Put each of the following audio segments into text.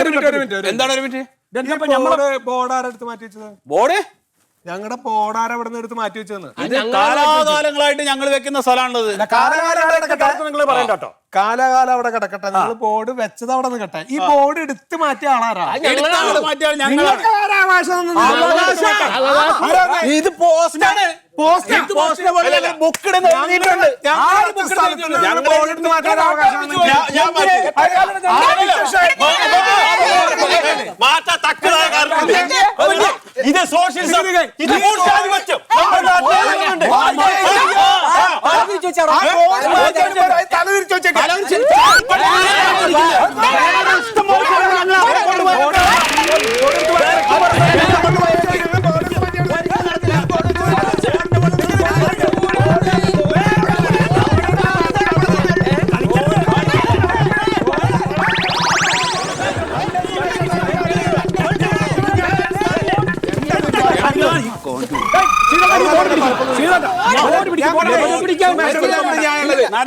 ഒരു മിനിറ്റ് ഒരു മിനിറ്റ് എന്താണ് ഒരു മിനിറ്റ്? ഇതെന്താ ബോർഡ് ആരെടുത്ത് മാറ്റി വെച്ചത്? ബോർഡ്? ഞങ്ങളുടെ പോടാര ഇവിടെ നിന്ന് എടുത്ത് മാറ്റി വെച്ചതെന്ന്. ഇത് കാലാകാലങ്ങളായിട്ട് ഞങ്ങൾ വെക്കുന്ന സ്ഥലമാണത് കാലാകാലം അവിടെ കിടക്കട്ടെ. നിങ്ങൾ പറയണ്ട കേട്ടോ. കാലാകാലം അവിടെ കിടക്കട്ടെ. നിങ്ങൾ ബോർഡ് വെച്ചത് അവിടെ നിൽക്കട്ടെ ഈ ബോർഡ് എടുത്ത് മാറ്റിയ ആളാരാ? ഇത്? പോസ്റ്റാണ്. ഇത് സോഷ്യലിസം ഇത് മൂർച്ചാധിപത്യം നമ്മുടെ നാട്ടിലുണ്ട്.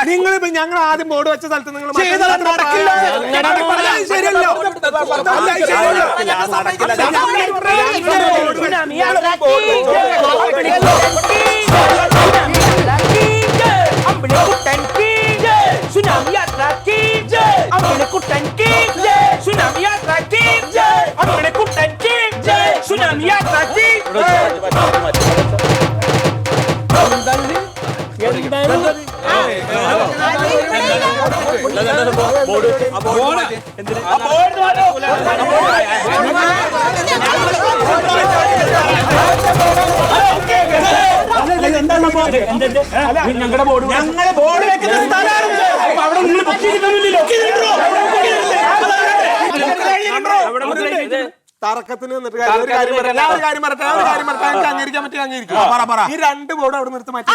നിങ്ങൾ ഞങ്ങൾ ആദ്യം ബോർഡ് വെച്ച സ്ഥലത്ത് നിങ്ങൾ നടക്കില്ല. ശരിയല്ലോ. ഞങ്ങളുടെ ബോർഡ്? ഞങ്ങളെ ബോർഡ് വെക്കുന്ന സ്ഥലമാണ്. അവിടെ നിങ്ങൾ പൊക്കിയിരുന്നില്ലല്ലോ തർക്കത്തിന് നിന്നിട്ട് കാര്യം- ഒരു കാര്യം പറയട്ടെ, ഒരു കാര്യം പറയട്ടെ, ഒരു കാര്യം പറയട്ടെ, എനിക്ക് അംഗീകരിക്കാൻ പറ്റിയ അംഗീകരിക്കും. ഈ രണ്ട് ബോർഡ് അവിടെ നിർത്തി മാറ്റി.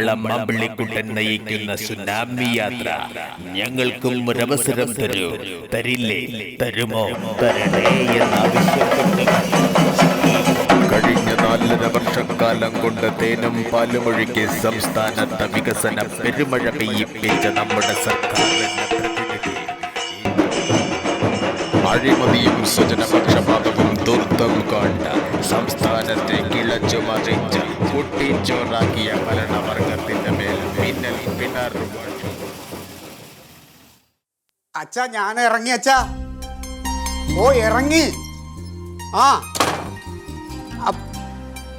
കുമ്പളം മമ്പിളിക്കുട്ടൻ നയിക്കുന്ന സുനാമി യാത്ര. ഞങ്ങൾക്കും ഒരവസരം തരൂ. തരില്ലേ? തരുമോ? തരണേ എന്നാവശ്യപ്പെട്ട് കഴിഞ്ഞ നാലര വർഷക്കാലം കൊണ്ട് തേനും പാലുമൊഴിക്ക് സംസ്ഥാനത്തെ വികസന പെരുമഴ പെയ്യിപ്പിച്ച നമ്മുടെ സർക്കാർ അഴിമതിയും സ്വജനപക്ഷപാതവും ദുർത്തം കൊണ്ട സംസ്ഥാനത്തെ കിളച്ചു മറിച്ച് കുട്ടിച്ചോറാക്കിയ ഭരണവർഗത്തിന്റെ മേൽ മിന്നൽ പിണർ അച്ഛാ ഞാൻ ഇറങ്ങി അച്ഛാ. ഓ ഇറങ്ങി. ആ.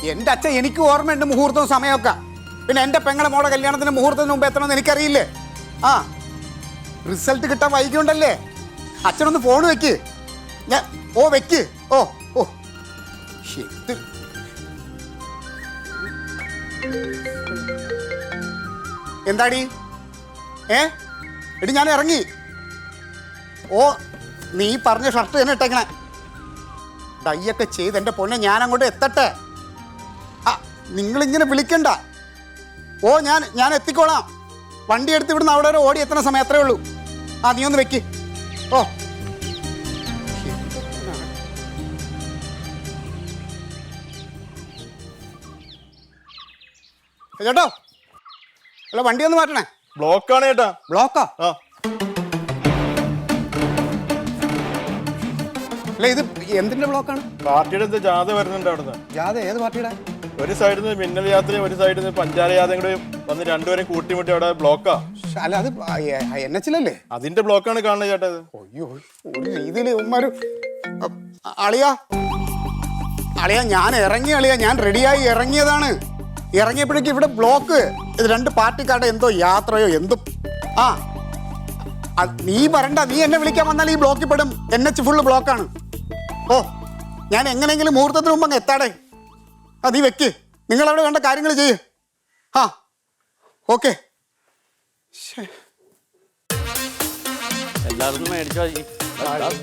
എന്റെ എന്റെ അച്ഛ എനിക്ക് ഓർമ്മയുണ്ട് മുഹൂർത്തവും സമയമൊക്കെ. പിന്നെ എന്റെ പെങ്ങളെ മോളെ കല്യാണത്തിന് മുഹൂർത്തത്തിന് മുമ്പ് എത്തണമെന്ന് എനിക്കറിയില്ലേ? ആ. റിസൾട്ട് കിട്ടാൻ വൈകിയുണ്ടല്ലേ? അച്ഛനൊന്ന് ഫോൺ വെക്ക്. ഞാൻ ഓ വെക്ക്. ഓ ഓ. ശരി എന്താടി? ഏ? എടി ഞാൻ ഇറങ്ങി. ഓ നീ പറഞ്ഞ ഷർട്ട് തന്നെ ഇട്ടേക്കണേ. ഡൈയൊക്കെ ചെയ്ത് എന്റെ പൊണ്ണെ ഞാൻ അങ്ങോട്ട് എത്തട്ടെ. ആ നിങ്ങളിങ്ങനെ വിളിക്കണ്ട. ഓ ഞാൻ ഞാൻ എത്തിക്കോളാം. വണ്ടി എടുത്ത് ഇവിടുന്ന് അവിടെ ഓടി എത്തുന്ന സമയം അത്രേ ഉള്ളൂ. ആ നീ ഒന്ന് വെക്ക്. ചേട്ടോ അല്ല വണ്ടി ഒന്ന് മാറ്റണേ. ബ്ലോക്കാണ് ചേട്ടാ. ബ്ലോക്കാ? ആ. അല്ല ഇത് എന്തിന്റെ ബ്ലോക്കാണ്? പാർട്ടിയുടെ അടുത്ത് ജാഥ വരുന്നുണ്ട് അവിടുന്ന്. ജാഥ ഏത് പാർട്ടിയുടെ? ഒരു സൈഡിൽ നിന്ന് മിന്നൽ യാത്രയും ഒരു സൈഡിൽ നിന്ന് പഞ്ചാര യാത്രയും കൂടി വന്ന് രണ്ടുപേരും കൂട്ടിമുട്ടി അവിടെ ബ്ലോക്കാ. അല്ല അത് എൻ എച്ചിലല്ലേ അതിന്റെ ബ്ലോക്കാണ് കാണുന്നത് ചേട്ടാ അയ്യോ ഒരു രീതിയിൽ ഉമ്മാര് അളിയ. അളിയ ഞാൻ ഇറങ്ങി അളിയാ ഞാൻ റെഡിയായി ഇറങ്ങിയതാണ്. ഇറങ്ങിയപ്പോഴേക്കും ഇവിടെ ബ്ലോക്ക് ഇത് രണ്ട് പാർട്ടിക്കാരുടെ എന്തോ യാത്രയോ എന്തും. ആ നീ വരണ്ട നീ എന്നെ വിളിക്കാൻ വന്നാൽ ഈ ബ്ലോക്കിൽ പെടും. എൻ എച്ച് ഫുള്ള് ബ്ലോക്കാണ്. ഓ ഞാൻ എങ്ങനെയെങ്കിലും മുഹൂർത്തത്തിന് മുമ്പ് അങ്ങ് എത്താടേ. ആ നീ വെക്ക്. നിങ്ങൾ അവിടെ വേണ്ട കാര്യങ്ങൾ ചെയ്യ്. ആ ഓക്കെ. എല്ലാവർക്കും മേടിച്ചോ. ഈ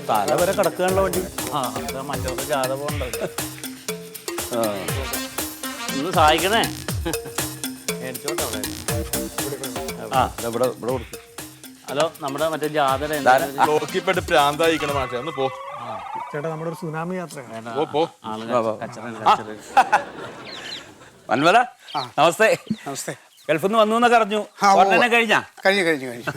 തല വരെ കിടക്കാനുള്ള വണ്ടി. ആ അതാ മറ്റൊരു ജാഥ പോകണ്ടത്. ഒന്ന് സഹായിക്കണേ. മേടിച്ചോട്ടെ അവിടെ ആ. ദാ ഇവിടെ ഇവിടെ കൊടുത്തു ഹലോ നമ്മുടെ മറ്റേ ജാഥയുടെ എന്താണ് മാഷെ ഒന്ന് പോ. ചേട്ടാ നമ്മുടെ ഒരു സുനാമി യാത്ര പോ പോ. നമസ്തേ. നമസ്തേ. ഗൾഫിൽ നിന്ന് വന്നു എന്നൊക്കെ അറിഞ്ഞു. ആ, ഉവ്വ്. ഉടനെ കഴിഞ്ഞാ? കഴിഞ്ഞു കഴിഞ്ഞു കഴിഞ്ഞു.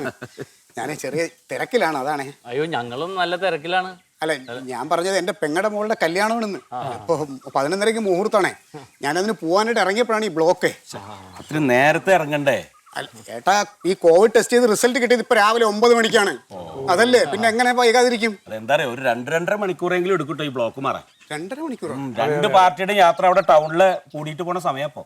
ഞാൻ ചെറിയ തിരക്കിലാണ് അതാണ്. അയ്യോ ഞങ്ങളും നല്ല തിരക്കിലാണ്. അല്ല ഞാൻ പറഞ്ഞത് എന്റെ പെങ്ങടെ മോളുടെ കല്യാണമാണെന്ന്. ഇപ്പൊ പതിനൊന്നരക്ക് ഞാൻ ഞാനതിന് പോവാനായിട്ട് ഇറങ്ങിയപ്പോഴാണ് ഈ ബ്ലോക്ക്. അത്ര നേരത്തെ ഇറങ്ങണ്ടേ? ഏട്ടാ ചേട്ടാ ഈ കോവിഡ് ടെസ്റ്റ് ചെയ്ത് റിസൾട്ട് കിട്ടിയത് ഇപ്പൊ രാവിലെ ഒമ്പത് മണിക്കാണ്. അതല്ലേ? പിന്നെ എങ്ങനെ വൈകാതിരിക്കും? എന്താ പറയാ ഒരു രണ്ട് രണ്ടര മണിക്കൂറെങ്കിലും എടുക്കട്ടോ ഈ ബ്ലോക്ക് മാറാൻ. രണ്ടര മണിക്കൂർ രണ്ട് പാർട്ടിയുടെ യാത്ര അവിടെ ടൗണിൽ കൂടിയിട്ട് പോണ സമയം അപ്പൊ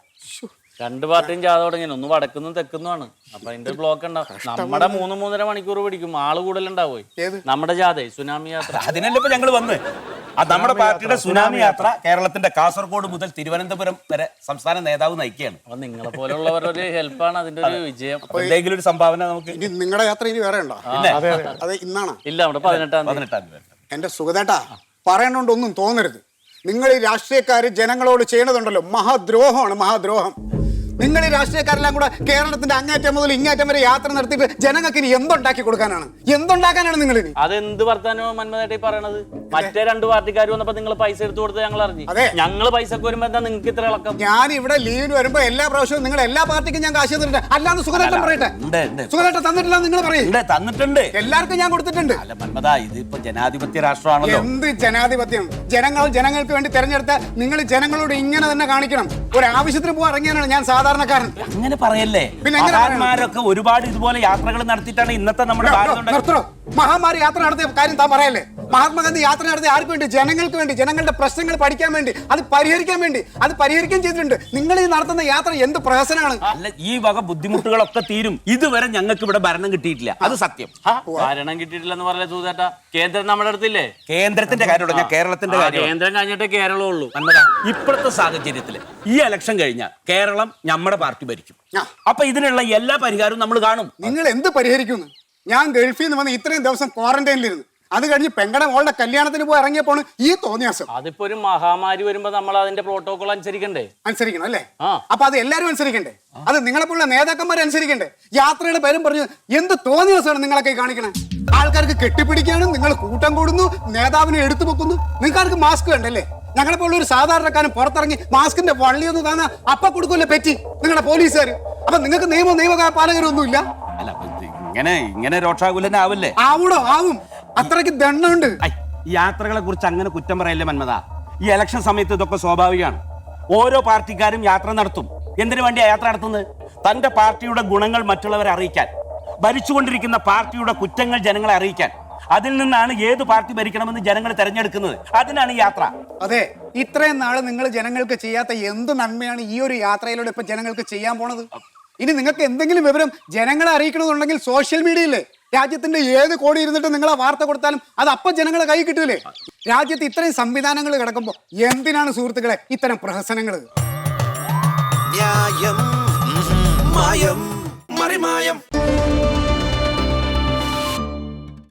രണ്ട് പാർട്ടിയും ജാഥ തുടങ്ങി ഒന്ന് വടക്കുന്നും തെക്കുന്നുമാണ് അപ്പൊ അതിന്റെ ബ്ലോക്ക് ഉണ്ടാവും നമ്മുടെ മൂന്ന് മൂന്നര മണിക്കൂർ പിടിക്കും. ആൾ കൂടുതലുണ്ടാവോ? ഏത്? നമ്മുടെ ജാഥ സുനാമി യാത്ര. അതിനല്ലേ ഇപ്പൊ ഞങ്ങൾ വന്ന്? അത് നമ്മുടെ പാർട്ടിയുടെ സുനാമി യാത്ര കേരളത്തിന്റെ കാസർഗോഡ് മുതൽ തിരുവനന്തപുരം വരെ സംസ്ഥാന നേതാവ് നയിക്കുകയാണ്. അപ്പൊ നിങ്ങളെ പോലുള്ളവരുടെ ഒരു ഹെൽപ്പാണ് അതിന്റെ ഒരു വിജയം. എന്തെങ്കിലും ഒരു സംഭാവന നമുക്ക് ഇനി നിങ്ങളുടെ യാത്ര ഇനി വേറെ ഉണ്ടോ? അതെ ഇന്നാണ്? ഇല്ല നമ്മുടെ പതിനെട്ടാം പതിനെട്ടാം തീയതി എന്റെ സുഖതേട്ടാ പറയണോണ്ടൊന്നും തോന്നരുത്. നിങ്ങൾ ഈ രാഷ്ട്രീയക്കാര് ജനങ്ങളോട് ചെയ്യണതുണ്ടല്ലോ. മഹാദ്രോഹമാണ് മഹാദ്രോഹം. നിങ്ങൾ ഈ രാഷ്ട്രീയക്കാരെല്ലാം കൂടെ കേരളത്തിന്റെ അങ്ങേറ്റം മുതൽ ഇങ്ങേറ്റം വരെ യാത്ര നടത്തിയിട്ട് ജനങ്ങൾക്ക് ഇനി എന്തുണ്ടാക്കി കൊടുക്കാനാണ്? എന്തുണ്ടാക്കാനാണ് നിങ്ങൾ ഇനി? അതെന്ത് വർത്താനോ മന്മതായിട്ട് പറയണത്? മറ്റേ രണ്ട് പാർട്ടിക്കാർ വന്നപ്പോ നിങ്ങൾ പൈസ എടുത്തു കൊടുത്ത് ഞങ്ങൾ അറിഞ്ഞു. അതെ. ഞങ്ങൾ പൈസക്ക് വരുമ്പോ എന്താ നിങ്ങൾക്ക് ഇത്ര ഇളക്കം? ഞാൻ ഇവിടെ ലീവിന് വരുമ്പോ എല്ലാ പ്രാവശ്യവും നിങ്ങൾ എല്ലാ പാർട്ടിക്കും ഞാൻ കാശ് തന്നിട്ടുണ്ട് അല്ലാന്ന് സുഖനേട്ടം പറയട്ടെ? ഉണ്ട്, ഉണ്ട്. സുഖതേട്ടൻ തന്നിട്ടില്ല നിങ്ങൾ പറയും. ഉണ്ട് തന്നിട്ടുണ്ട്. എല്ലാവർക്കും ഞാൻ കൊടുത്തിട്ടുണ്ട്. അല്ല മന്മത ഇതിപ്പോ ജനാധിപത്യ രാഷ്ട്രമാണല്ലോ. എന്ത് ജനാധിപത്യം? ജനങ്ങൾ ജനങ്ങൾക്ക് വേണ്ടി തെരഞ്ഞെടുത്ത നിങ്ങൾ ജനങ്ങളോട് ഇങ്ങനെ തന്നെ കാണിക്കണം. ഒരു ആവശ്യത്തിന് പോകാൻ ഇറങ്ങിയാണ് ഞാൻ സാധാരണക്കാരൻ അങ്ങനെ പറയല്ലേ പിന്നെ എങ്ങനെ പറയണം? മഹാന്മാരൊക്കെ ഒരുപാട് ഇതുപോലെ യാത്രകൾ നടത്തിയിട്ടാണ് ഇന്നത്തെ നമ്മുടെ ഭാരതം ഉണ്ടാക്കിയത്. നിർത്തണോ മഹാമാരി യാത്ര നടത്തിയ കാര്യം താൻ പറയല്ലേ മഹാത്മാഗാന്ധി യാത്ര നടത്തി ആർക്ക് വേണ്ടി? ജനങ്ങൾക്ക് വേണ്ടി ജനങ്ങളുടെ പ്രശ്നങ്ങൾ പഠിക്കാൻ വേണ്ടി അത് പരിഹരിക്കാൻ വേണ്ടി അത് പരിഹരിക്കുകയും ചെയ്തിട്ടുണ്ട്. നിങ്ങൾ ഈ നടത്തുന്ന യാത്ര എന്ത് പ്രഹസനമാണ് അല്ല ഈ വക ബുദ്ധിമുട്ടുകളൊക്കെ തീരും. ഇതുവരെ ഞങ്ങൾക്ക് ഇവിടെ ഭരണം കിട്ടിയിട്ടില്ല. അത് സത്യം. ഭരണം കിട്ടിയിട്ടില്ല എന്ന് പറഞ്ഞ സൂതേട്ടാ. കേന്ദ്രം നമ്മുടെ അടുത്തില്ലേ? കേന്ദ്രത്തിന്റെ കാര്യമുള്ള. ഞാൻ കേരളത്തിന്റെ ആ, കാര്യം കേന്ദ്രം കഴിഞ്ഞിട്ട് കേരളം ഉള്ളൂ ഇപ്പോഴത്തെ സാഹചര്യത്തിൽ ഈ ഇലക്ഷൻ കഴിഞ്ഞാൽ കേരളം നമ്മുടെ പാർട്ടി ഭരിക്കും. ആ. അപ്പൊ ഇതിനുള്ള എല്ലാ പരിഹാരവും നമ്മൾ കാണും. നിങ്ങൾ എന്ത് പരിഹരിക്കുന്നു? ഞാൻ ഗൾഫിൽ നിന്ന് വന്ന് ഇത്രയും ദിവസം ക്വാറന്റൈനിലിരുന്നു. അത് കഴിഞ്ഞ് പെങ്കടെ മോളുടെ കല്യാണത്തിന് പോയി ഇറങ്ങിയപ്പോൾ ഈ തോന്നിയാസം. അതിപ്പോ ഒരു മഹാമാരി വരുമ്പോ നമ്മൾ അതിന്റെ പ്രോട്ടോകോൾ അനുസരിക്കണ്ടേ? അനുസരിക്കണം അല്ലേ. അപ്പൊ അത് എല്ലാരും അനുസരിക്കണ്ടേ? അത് നിങ്ങളെപ്പോലുള്ള നേതാക്കന്മാർ അനുസരിക്കണ്ടേ? യാത്രയുടെ പേരും പറഞ്ഞു എന്ത് തോന്നിയാസമാണ് നിങ്ങളൊക്കെ കാണിക്കണേ? ആൾക്കാർക്ക് കെട്ടിപ്പിടിക്കാനും നിങ്ങൾ കൂട്ടം കൂടുന്നു നേതാവിനെ എടുത്തു വെക്കുന്നു നിങ്ങൾക്ക് മാസ്ക് വേണ്ടല്ലേ? ഞങ്ങളെ പോലുള്ള ഒരു സാധാരണക്കാരൻ പുറത്തിറങ്ങി മാസ്കിന്റെ വള്ളി ഒന്ന് താന്ന അപ്പ കൊടുക്കില്ല പറ്റി നിങ്ങളുടെ പോലീസുകാർ അപ്പൊ നിങ്ങൾക്ക് നിയമ നിയമ പാലകരൊന്നുമില്ല? അല്ല ഇങ്ങനെ ഇങ്ങനെ രോക്ഷാകുലനാവില്ലേ ആവണോ ആവും. അത്രയ്ക്ക് ദണ്ണുണ്ട്. യാത്രകളെ കുറിച്ച് അങ്ങനെ കുറ്റം പറയല്ലേ മന്മത? ഈ ഇലക്ഷൻ സമയത്ത് ഇതൊക്കെ സ്വാഭാവികമാണ്. ഓരോ പാർട്ടിക്കാരും യാത്ര നടത്തും. എന്തിനു വേണ്ടിയാ യാത്ര നടത്തുന്നത്? തന്റെ പാർട്ടിയുടെ ഗുണങ്ങൾ മറ്റുള്ളവരെ അറിയിക്കാൻ. ഭരിച്ചുകൊണ്ടിരിക്കുന്ന പാർട്ടിയുടെ കുറ്റങ്ങൾ ജനങ്ങളെ അറിയിക്കാൻ. അതിൽ നിന്നാണ് ഏത് പാർട്ടി ഭരിക്കണമെന്ന് ജനങ്ങൾ തെരഞ്ഞെടുക്കുന്നത്. അതിനാണ് യാത്ര. അതെ ഇത്രയും നാൾ നിങ്ങൾ ജനങ്ങൾക്ക് ചെയ്യാത്ത എന്ത് നന്മയാണ് ഈ ഒരു യാത്രയിലൂടെ ഇപ്പൊ ജനങ്ങൾക്ക് ചെയ്യാൻ പോണത്? ഇനി നിങ്ങൾക്ക് എന്തെങ്കിലും വിവരം ജനങ്ങളെ അറിയിക്കണമെന്നുണ്ടെങ്കിൽ സോഷ്യൽ മീഡിയയിലെ രാജ്യത്തിന്റെ ഏത് കോടി ഇരുന്നിട്ട് നിങ്ങൾ ആ വാർത്ത കൊടുത്താലും അത് അപ്പം ജനങ്ങളെ കൈ കിട്ടില്ലേ രാജ്യത്ത് ഇത്രയും സംവിധാനങ്ങൾ കിടക്കുമ്പോൾ എന്തിനാണ് സുഹൃത്തുക്കളെ ഇത്തരം പ്രഹസനങ്ങൾ ന്യായം മായം മറിമായം.